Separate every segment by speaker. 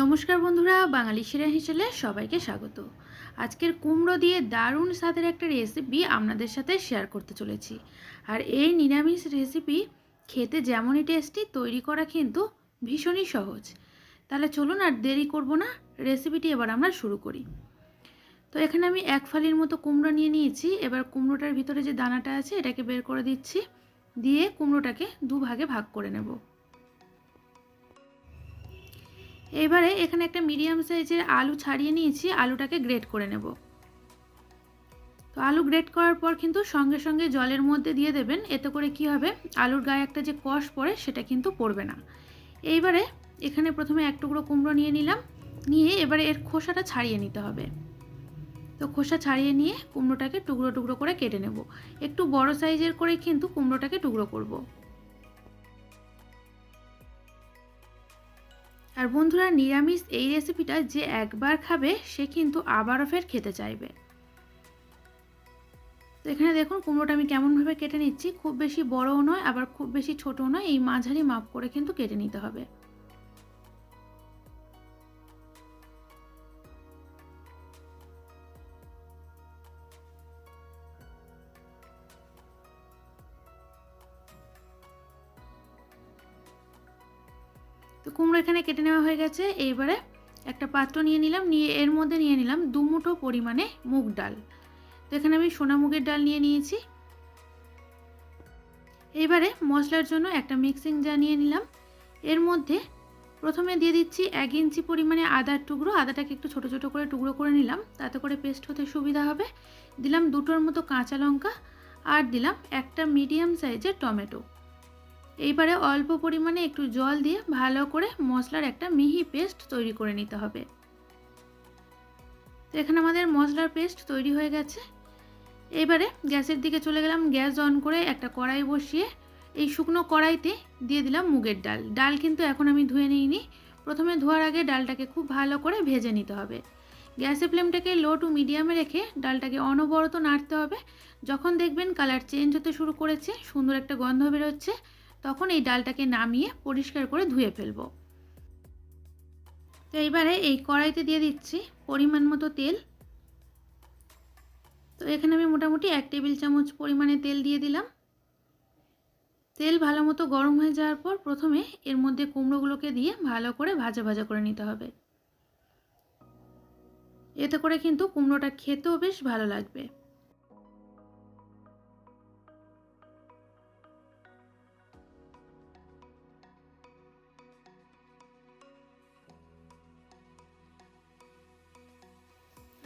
Speaker 1: নমস্কার বন্ধুরা, বাঙালি সেরা হিসেবে সবাইকে স্বাগত। আজকের কুমড়ো দিয়ে দারুণ স্বাদের একটা রেসিপি আপনাদের সাথে শেয়ার করতে চলেছি। আর এই নিরামিষ রেসিপি খেতে যেমনই টেস্টি তৈরি করা কিন্তু ভীষণই সহজ। তাহলে চলুন আর দেরি করব না রেসিপিটি এবার আমরা শুরু করি। তো এখানে আমি এক ফালির মতো কুমড়ো নিয়ে নিয়েছি। এবার কুমড়োটার ভিতরে যে দানাটা আছে, এটাকে বের করে দিচ্ছি। দিয়ে কুমড়োটাকে দু ভাগে ভাগ করে নেব। এবারে এখানে একটা মিডিয়াম সাইজের আলু ছাড়িয়ে নিয়েছি, আলুটাকে গ্রেট করে নেব। তো আলু গ্রেট করার পর কিন্তু সঙ্গে সঙ্গে জলের মধ্যে দিয়ে দেবেন, এতে করে কি হবে? আলুর গায়ে একটা যে কষ পড়ে সেটা কিন্তু পড়বে না। এইবারে এখানে প্রথমে এক টুকরো কুমড়ো নিয়ে নিলাম, নিয়ে এবারে এর খোসাটা ছাড়িয়ে নিতে হবে। তো খোসা ছাড়িয়ে নিয়ে কুমড়োটাকে টুকরো টুকরো করে কেটে নেব। একটু বড় সাইজের করে কিন্তু কুমড়োটাকে টুকরো করব। আর বন্ধুরা নিরামিষ এই রেসিপিটা যে একবার খাবে, সে কিন্তু আবারও ফের খেতে চাইবে। তো এখানে দেখুন, কুমড়োটা আমি কেমনভাবে কেটে নিচ্ছি। খুব বেশি বড়ও নয়, আবার খুব বেশি ছোটও নয়, এই মাঝারি মাপ করে কিন্তু কেটে নিতে হবে। তো কুমড়ো এখানে কেটে নেওয়া হয়ে গেছে। এইবারে একটা পাত্র নিয়ে নিলাম, নিয়ে এর মধ্যে নিয়ে নিলাম দু মুঠো পরিমাণে মুগ ডাল। তো এখানে আমি সোনা মুগের ডাল নিয়ে নিয়েছি। এবারে মশলার জন্য একটা মিক্সিং জার নিয়ে নিলাম। এর মধ্যে প্রথমে দিয়ে দিচ্ছি এক ইঞ্চি পরিমাণে আদার টুকরো। আদাটাকে একটু ছোট ছোট করে টুকরো করে নিলাম, তাতে করে পেস্ট হতে সুবিধা হবে। দিলাম দুটোর মতো কাঁচা লঙ্কা, আর দিলাম একটা মিডিয়াম সাইজের টমেটো। এইবারে অল্প পরিমাণে একটু জল দিয়ে ভালো করে মশলার একটা মিহি পেস্ট তৈরি করে নিতে হবে। তো এখানে আমাদের মশলার পেস্ট তৈরি হয়ে গেছে। এবারে গ্যাসের দিকে চলে গেলাম, গ্যাস অন করে একটা কড়াই বসিয়ে এই শুকনো কড়াইতে দিয়ে দিলাম মুগের ডাল। ডাল কিন্তু এখন আমি ধুয়ে নিইনি। প্রথমে ধোয়ার আগে ডালটাকে খুব ভালো করে ভেজে নিতে হবে। গ্যাসের ফ্লেমটাকে লো টু মিডিয়ামে রেখে ডালটাকে অনবরত নাড়তে হবে। যখন দেখবেন কালার চেঞ্জ হতে শুরু করেছে, সুন্দর একটা গন্ধ বেরোচ্ছে তখন এই ডালটাকে নামিয়ে পরিষ্কার করে ধুয়ে ফেলব। তো এইবারে এই কড়াইতে দিয়ে দিচ্ছি পরিমাণ মতো তেল। তো এখানে আমি মোটামুটি এক টেবিল চামচ পরিমাণে তেল দিয়ে দিলাম। তেল ভালো মতো গরম হয়ে যাওয়ার পর প্রথমে এর মধ্যে কুমড়োগুলোকে দিয়ে ভালো করে ভাজা ভাজা করে নিতে হবে। এতে করে কিন্তু কুমড়োটা খেতেও বেশ ভালো লাগবে।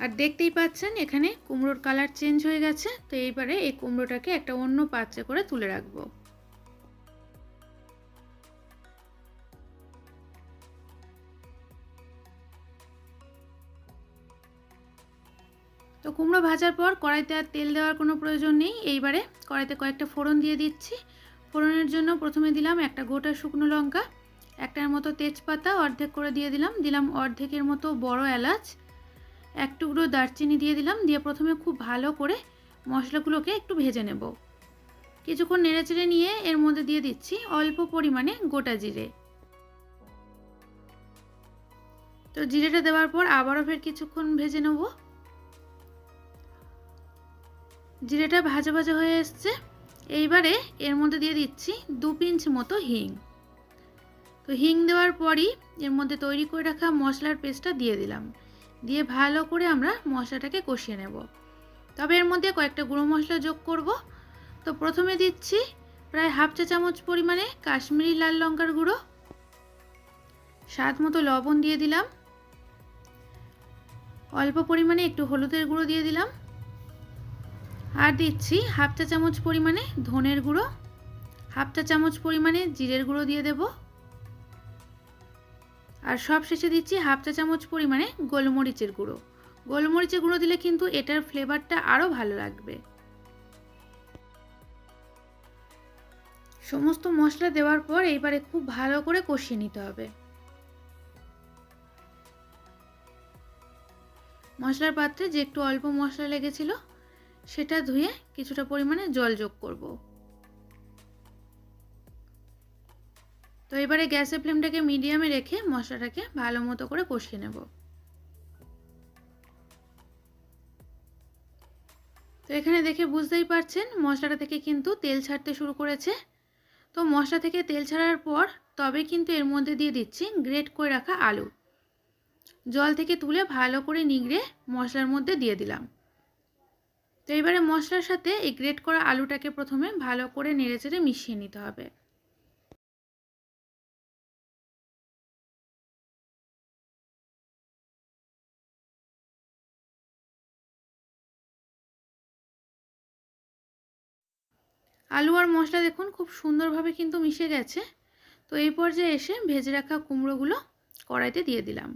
Speaker 1: আর দেখতেই পাচ্ছেন, এখানে কুমড়োর কালার চেঞ্জ হয়ে গেছে। তো এইবারে এই কুমড়োটাকে একটা অন্য পাত্রে করে তুলে রাখব। তো কুমড়ো ভাজার পর কড়াইতে আর তেল দেওয়ার কোনো প্রয়োজন নেই। এইবারে কড়াইতে কয়েকটা ফোড়ন দিয়ে দিচ্ছি। ফোড়নের জন্য প্রথমে দিলাম একটা গোটা শুকনো লঙ্কা, একটার মতো তেজপাতা অর্ধেক করে দিয়ে দিলাম। দিলাম অর্ধেকের মতো বড় এলাচ এক টুকরো দারচিনি দিয়ে দিলাম, দিয়ে প্রথমে খুব ভালো করে মশলাগুলোকে একটু ভেজে নেব। কিছুক্ষণ নেড়েচেড়ে নিয়ে এর মধ্যে দিয়ে দিচ্ছি অল্প পরিমাণে গোটা জিরে। তো জিরেটা দেওয়ার পর আবারও ফের কিছুক্ষণ ভেজে নেব। জিরেটা ভাজা ভাজা হয়ে এসছে। এইবারে এর মধ্যে দিয়ে দিচ্ছি দু পিঞ্চ মতো হিং। তো হিং দেওয়ার পরই এর মধ্যে তৈরি করে রাখা মশলার পেস্টটা দিয়ে দিলাম। দিয়ে ভালো করে আমরা মশলাটাকে কষিয়ে নেব। তবে এর মধ্যে কয়েকটা গুঁড়ো মশলা যোগ করব। তো প্রথমে দিচ্ছি প্রায় হাফ চা চামচ পরিমাণে কাশ্মীরি লাল লঙ্কার গুঁড়ো। স্বাদ মতো লবণ দিয়ে দিলাম। অল্প পরিমাণে একটু হলুদের গুঁড়ো দিয়ে দিলাম। আর দিচ্ছি হাফ চা চামচ পরিমাণে ধনের গুঁড়ো। হাফ চা চামচ পরিমাণে জিরের গুঁড়ো দিয়ে দেবো। আর সব শেষে দিচ্ছি হাফ চা চামচ পরিমাণে গোলমরিচের গুঁড়ো। গোলমরিচের গুঁড়ো দিলে কিন্তু এটার ফ্লেভারটা আরও ভালো লাগবে। সমস্ত মশলা দেওয়ার পর এইবারে খুব ভালো করে কষিয়ে নিতে হবে। মশলার পাত্রে যে একটু অল্প মশলা লেগেছিল, সেটা ধুয়ে কিছুটা পরিমাণে জল যোগ করব। তো এবারে গ্যাসের ফ্লেমটাকে মিডিয়ামে রেখে মশলাটাকে ভালো মতো করে কষিয়ে নেব। তো এখানে দেখে বুঝতেই পারছেন মশলাটা থেকে কিন্তু তেল ছাড়তে শুরু করেছে। তো মশলা থেকে তেল ছাড়ার পর তবে কিন্তু এর মধ্যে দিয়ে দিচ্ছি গ্রেট করে রাখা আলু। জল থেকে তুলে ভালো করে নিগড়ে মশলার মধ্যে দিয়ে দিলাম। তো এবারে মশলার সাথে এই গ্রেট করা আলুটাকে প্রথমে ভালো করে নেড়েচেড়ে মিশিয়ে নিতে হবে। আলু আর মশলা দেখুন খুব সুন্দরভাবে কিন্তু মিশে গেছে। তো এই পর্যায়ে এসে ভেজে রাখা কুমড়োগুলো কড়াইতে দিয়ে দিলাম।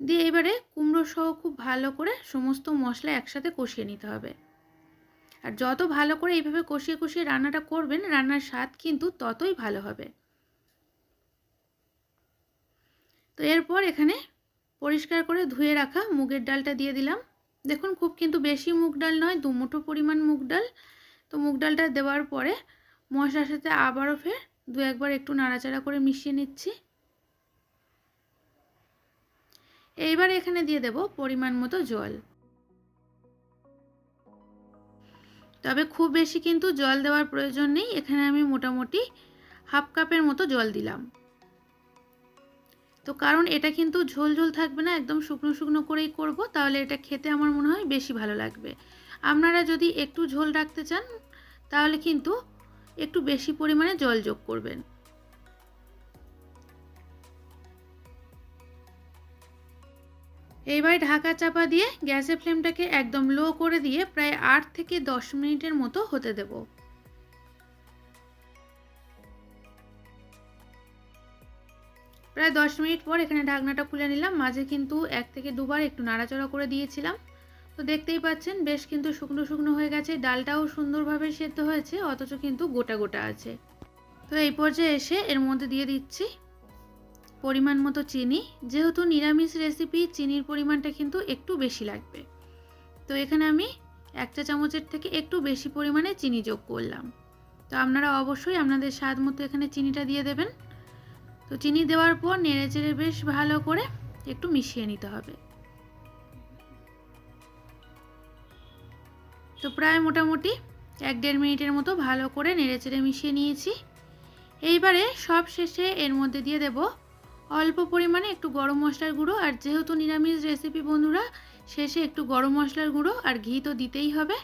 Speaker 1: দিয়ে এবারে কুমড়ো সহ খুব ভালো করে সমস্ত মশলা একসাথে কষিয়ে নিতে হবে। আর যত ভালো করে এইভাবে কষিয়ে কষিয়ে রান্নাটা করবেন, রান্নার স্বাদ কিন্তু ততই ভালো হবে। তো এরপর এখানে পরিষ্কার করে ধুয়ে রাখা মুগের ডালটা দিয়ে দিলাম। দেখুন খুব কিন্তু বেশি মুগ ডাল নয় দু মুঠো পরিমাণ মুগ ডাল। তো মুগ ডালটা দেওয়ার পরে মশলার সাথে আবারও ফের দু একবার একটু নাড়াচাড়া করে মিশিয়ে নিচ্ছি। এইবার এখানে দিয়ে দেব পরিমাণ মতো জল। তবে খুব বেশি কিন্তু জল দেওয়ার প্রয়োজন নেই, এখানে আমি মোটামুটি হাফ কাপের মতো জল দিলাম। তো কারণ এটা কিন্তু ঝোল ঝোল থাকবে না, একদম শুকনো শুকনো করেই করব, তাহলে এটা খেতে আমার মনে হয় বেশি ভালো লাগবে। আপনারা যদি একটু ঝোল রাখতে চান, তাহলে কিন্তু একটু বেশি পরিমাণে জল যোগ করবেন। এইবার ঢাকা চাপা দিয়ে গ্যাসের ফ্লেমটাকে একদম লো করে দিয়ে প্রায় আট থেকে দশ মিনিটের মতো হতে দেব। প্রায় দশ মিনিট পর এখানে ঢাকনাটা খুলে নিলাম। মাঝে কিন্তু এক থেকে দুবার একটু নাড়াচড়া করে দিয়েছিলাম। তো দেখতেই পাচ্ছেন, বেশ কিন্তু শুকনো শুকনো হয়ে গেছে। ডালটাও সুন্দরভাবে সেদ্ধ হয়েছে, অথচ কিন্তু গোটা গোটা আছে। তো এই পর্যায়ে এসে এর মধ্যে দিয়ে দিচ্ছি পরিমাণ মতো চিনি। যেহেতু নিরামিষ রেসিপি চিনির পরিমাণটা কিন্তু একটু বেশি লাগবে। তো এখানে আমি এক চা চামচের থেকে একটু বেশি পরিমাণে চিনি যোগ করলাম। তো আপনারা অবশ্যই আপনাদের স্বাদ মতো এখানে চিনিটা দিয়ে দেবেন। তো চিনি দেওয়ার পর নেড়ে চেড়ে বেশ ভালো করে একটু মিশিয়ে নিতে হবে। তো প্রায় মোটামুটি এক দেড় মিনিটের মতো ভালো করে নেড়ে চেড়ে মিশিয়ে নিয়েছি। এইবারে সব শেষে এর মধ্যে দিয়ে দেব অল্প পরিমাণে একটু গরম মশলার গুঁড়ো আর যেহেতু নিরামিষ রেসিপি বন্ধুরা, শেষে একটু গরম মশলার গুঁড়ো আর ঘি তো দিতেই হবে।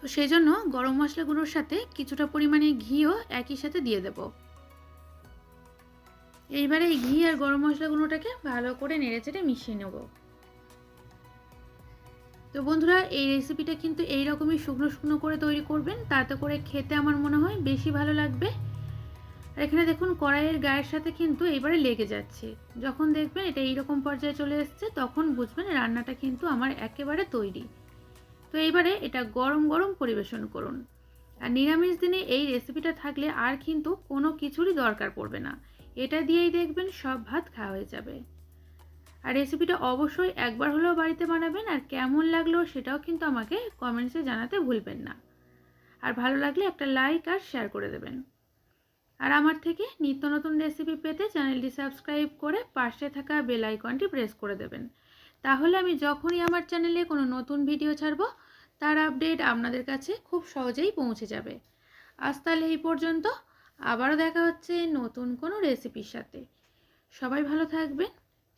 Speaker 1: তো সেই জন্য গরম মশলা গুঁড়োর সাথে কিছুটা পরিমাণে ঘিও একই সাথে দিয়ে দেব। এইবারে এই ঘি আর গরম মশলা গুঁড়োটাকে ভালো করে নেড়ে চেড়ে মিশিয়ে নেব। তো বন্ধুরা, এই রেসিপিটা কিন্তু এই রকমই শুকনো শুকনো করে তৈরি করবেন। তাতে করে খেতে আমার মনে হয় বেশি ভালো লাগবে। আর এখানে দেখুন, কড়াইয়ের গায়ের সাথে কিন্তু এবারে লেগে যাচ্ছে। যখন দেখবেন এটা এইরকম পর্যায়ে চলে এসছে, তখন বুঝবেন রান্নাটা কিন্তু আমার একেবারে তৈরি। তো এইবারে এটা গরম গরম পরিবেশন করুন। আর নিরামিষ দিনে এই রেসিপিটা থাকলে আর কিন্তু কোনো কিছুরই দরকার পড়বে না। এটা দিয়েই দেখবেন সব ভাত খাওয়া হয়ে যাবে। আর রেসিপিটা অবশ্যই একবার হলেও বাড়িতে বানাবেন আর কেমন লাগল সেটাও কিন্তু আমাকে কমেন্টসে জানাতে ভুলবেন না। আর ভালো লাগলে একটা লাইক আর শেয়ার করে দেবেন। আর আমার থেকে নিত্য নতুন রেসিপি পেতে চ্যানেলটি সাবস্ক্রাইব করে পাশে থাকা বেল আইকনটি প্রেস করে দেবেন। তাহলে আমি যখনই আমার চ্যানেলে কোনো নতুন ভিডিও ছাড়ব, তার আপডেট আপনাদের কাছে খুব সহজেই পৌঁছে যাবে। আজ তাহলে এই পর্যন্ত। আবারও দেখা হচ্ছে নতুন কোনো রেসিপির সাথে। সবাই ভালো থাকবেন।